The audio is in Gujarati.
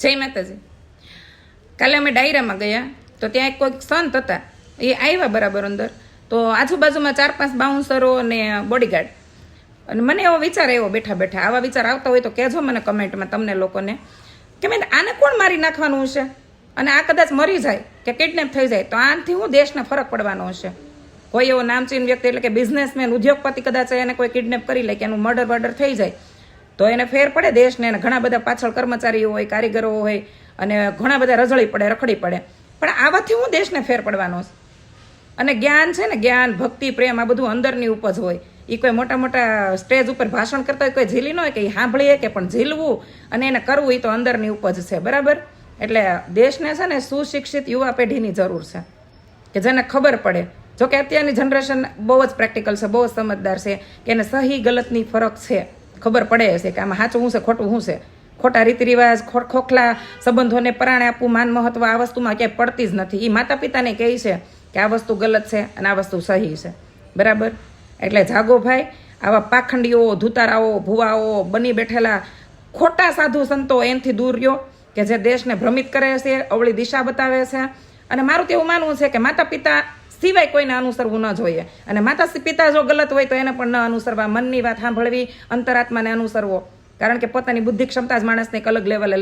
જય માતાજી. કાલે અમે ડાયરામાં ગયા, તો ત્યાં એક કોઈક સંત હતા, એ આવ્યા બરાબર અંદર. તો આજુબાજુમાં ચાર પાંચ બાઉન્સરો અને બોડીગાર્ડ અને મને એવો વિચાર આવ્યો બેઠા બેઠા, આવા વિચાર આવતા હોય તો કહેજો મને કમેન્ટમાં તમને લોકોને, કે મેં આને કોણ મારી નાખવાનું હશે? અને આ કદાચ મરી જાય કે કિડનેપ થઈ જાય, તો આનાથી હું દેશને ફરક પડવાનો હશે. કોઈ એવો નામચીન વ્યક્તિ એટલે કે બિઝનેસમેન ઉદ્યોગપતિ કદાચ એને કોઈ કિડનેપ કરી લે કે એનું મર્ડર બર્ડર થઈ જાય તો એને ફેર પડે, દેશને અને ઘણા બધા પાછળ કર્મચારીઓ હોય, કારીગરો હોય, અને ઘણા બધા રઝળી પડે, રખડી પડે. પણ આવાથી હું દેશને ફેર પડવાનો અને જ્ઞાન છે ને, જ્ઞાન, ભક્તિ, પ્રેમ, આ બધું અંદરની ઉપજ હોય. એ કોઈ મોટા મોટા સ્ટેજ ઉપર ભાષણ કરતા હોય, કોઈ ઝીલી ન હોય કે એ સાંભળીએ કે પણ ઝીલવું, અને એને કરવું એ તો અંદરની ઉપજ છે, બરાબર? એટલે દેશને છે ને, સુશિક્ષિત યુવા પેઢીની જરૂર છે, કે જેને ખબર પડે. જો કે અત્યારની જનરેશન બહુ જ પ્રેક્ટિકલ છે, બહુ જ સમજદાર છે, કે એને સહી ગલતની ફરક છે. ખબર પડે છે કે આમાં સાચું શું છે, ખોટું શું છે. ખોટા રીત રિવાજ ખોખલા સંબંધોને પરાણે આપવું માન મહત્વ આ વસ્તુમાં ક્યાંય પડતી જ નથી. એ માતા પિતાને કહે છે કે આ વસ્તુ ગલત છે અને આ વસ્તુ સહી છે. બરાબર? એટલે જાગો ભાઈ આવા પાખંડીઓ, ધુતારાઓ, ભુવાઓ, બની બેઠેલા ખોટા સાધુ સંતો એનથી દૂર રહ્યો કે જે દેશને ભ્રમિત કરે છે, અવળી દિશા બતાવે છે. અને મારું તો એવું માનવું છે કે માતા પિતા સિવાય કોઈને અનુસરવું ન જોઈએ. અને માતા પિતા જો ગલત હોય તો એને પણ ન અનુસરવા મનની વાત સાંભળવી, અંતરાત્માને અનુસરવો. કારણ કે પોતાની બુદ્ધિ ક્ષમતા જ માણસને એક અલગ લેવલે